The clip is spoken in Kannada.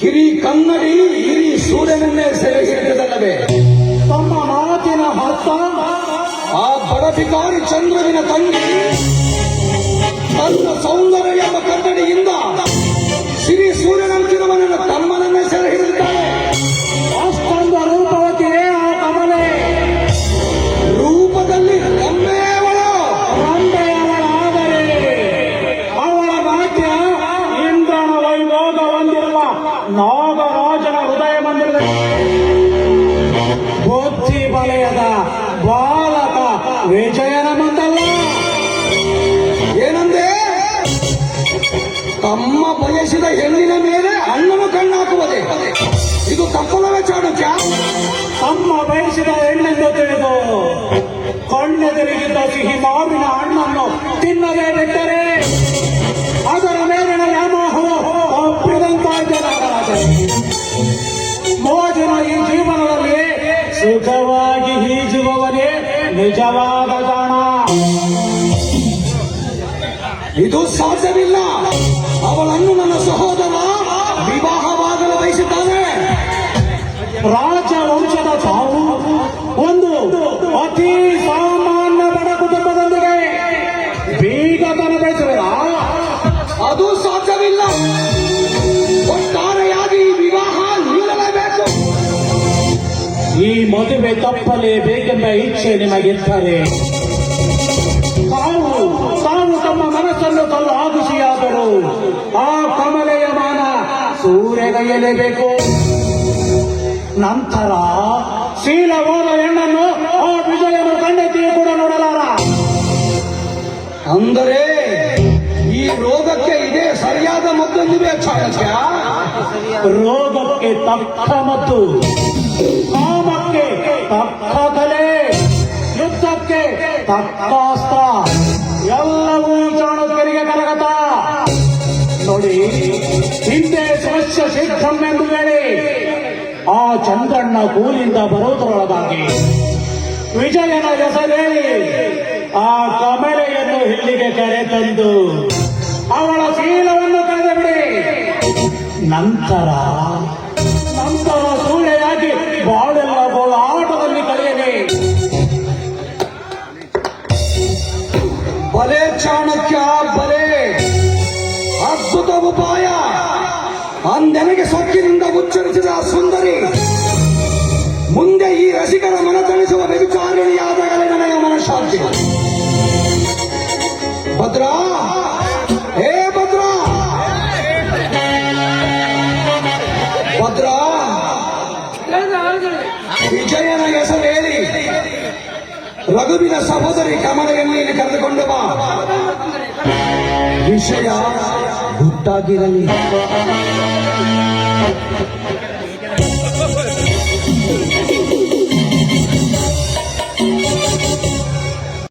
ಹಿರಿ ಕನ್ನಡಿ, ಹಿರಿ ಸೂರ್ಯನನ್ನೇ ಸೆರೆ ಹಿಡಿದಲ್ಲವೇ ತಮ್ಮ ಮಾತಿನ ಅರ್ಥ, ಆ ಬಡಬಿಕಾರಿ ಚಂದ್ರವಿನ ತಂಗಿ, ತನ್ನ ಸೌಂದರ್ಯ ನಾಗರಾಜನ ಹೃದಯ ಮಂದಿರದಲ್ಲಿ ಬುದ್ಧಿ ವಲಯದ ಬಾಲಕ ವಿಜಯನ ಮಂದಲ್ಲ. ಏನಂದೆ? ತಮ್ಮ ಬಯಸಿದ ಹೆಣ್ಣಿನ ಮೇಲೆ ಅಣ್ಣನು ಕಣ್ಣಾಕುವುದೇ. ಇದು ತಪ್ಪಲವೇ ಚಾಣಕ್ಯ? ತಮ್ಮ ಬಯಸಿದ ಹೆಣ್ಣೆಂದು ತಿಳಿದು, ಕಣ್ಣೆದುರಿಗಿದ್ದ ಸಿಹಿ ಮಾವಿನ ಹಣ್ಣನ್ನು ತಿನ್ನದೇ ಬಿಟ್ಟರೆ ಸುಖವಾಗಿ ಈಜುವವನೇ ನಿಜವಾದ ತಾಣ ಇದು ಸಾಧ್ಯವಿಲ್ಲ. ಅವಳನ್ನು ನನ್ನ ಸಹೋದರ ವಿವಾಹವಾಗಲು ಬಯಸಿದ್ದಾನೆ. ರಾಜ ಈ ಮದುವೆ ತಪ್ಪಲೇಬೇಕೆಂಬ ಇಚ್ಛೆ ನಿಮಗಿರ್ತದೆ ತಾವು ತಾವು ತಮ್ಮ ಮನಸ್ಸನ್ನು ಕಲ್ಲು ಆಗುಸಿಯಾದರು ಆ ಕಮಲೆಯ ಮಾನ ಸೂರ್ಯಗೈಯಲೇಬೇಕು ನಂತರ ಶೀಲವಾದ ಹೆಣ್ಣನ್ನು ಆ ವಿಜಯನು ಕಂಡೆತ್ತಿಯೂ ಕೂಡ ನೋಡಲಾರ. ಅಂದರೆ ಈ ರೋಗಕ್ಕೆ ಇದೇ ಸರಿಯಾದ ಮತ್ತೊಂದಿವೆ ಚಾಣಕ್ಯ ರೋಗಕ್ಕೆ ತಕ್ಕ ಮತ್ತು ತಕ್ಕ ಕಲೆ ಯುದ್ಧಕ್ಕೆ ತಕ್ಕ ಅಸ್ತ್ರ ಎಲ್ಲವೂ ಚಾಣಕ್ಯರಿಗೆ ಕರಗತ. ನೋಡಿ, ಹಿಂದೆ ಸಮಸ್ಯೆ ಸಿದ್ಧಂ ಎಂದು ಹೇಳಿ, ಆ ಚಂದ್ರಣ್ಣ ಕೂಲಿಂದ ಬರುವುದರೊಳಗಾಗಿ ವಿಜಯನ ಹೆಸರೇಳಿ ಆ ಕಮಲೆಯನ್ನು ಇಲ್ಲಿಗೆ ಕರೆತಂದು ಅವಳ ಶೀಲವನ್ನು ನಂತರ ನಂತರ ಬಲೆ ಚಾಣಕ್ಯ ಬಲೆ. ಅದ್ಭುತ ಉಪಾಯ. ಅಂದೆನಗೆ ಸೊಕ್ಕಿನಿಂದ ಉಚ್ಚರಿಸಿದ ಸುಂದರಿ. ಮುಂದೆ ಈ ರಸಿಕರ ಮನ ತಣಿಸುವ ವ್ಯಭಿಚಾರಿಣಿಯಾದಾಗಲೇ ನನಗೆ ಮನಃಶಾಂತಿ. ಭದ್ರಾ. ಹೇ ಭದ್ರಾ. ಭದ್ರಾ. ವಿಜಯನ ಹೆಸರು ಹೇಳಿ. ರಘುವಿನ ಸಹೋದರಿ ಕಮಲೆಯನ್ನು ಇಲ್ಲಿ ಕರೆದುಕೊಂಡು ಬಾ. ವಿಷಯ ಗುಟ್ಟಾಗಿರಲಿ.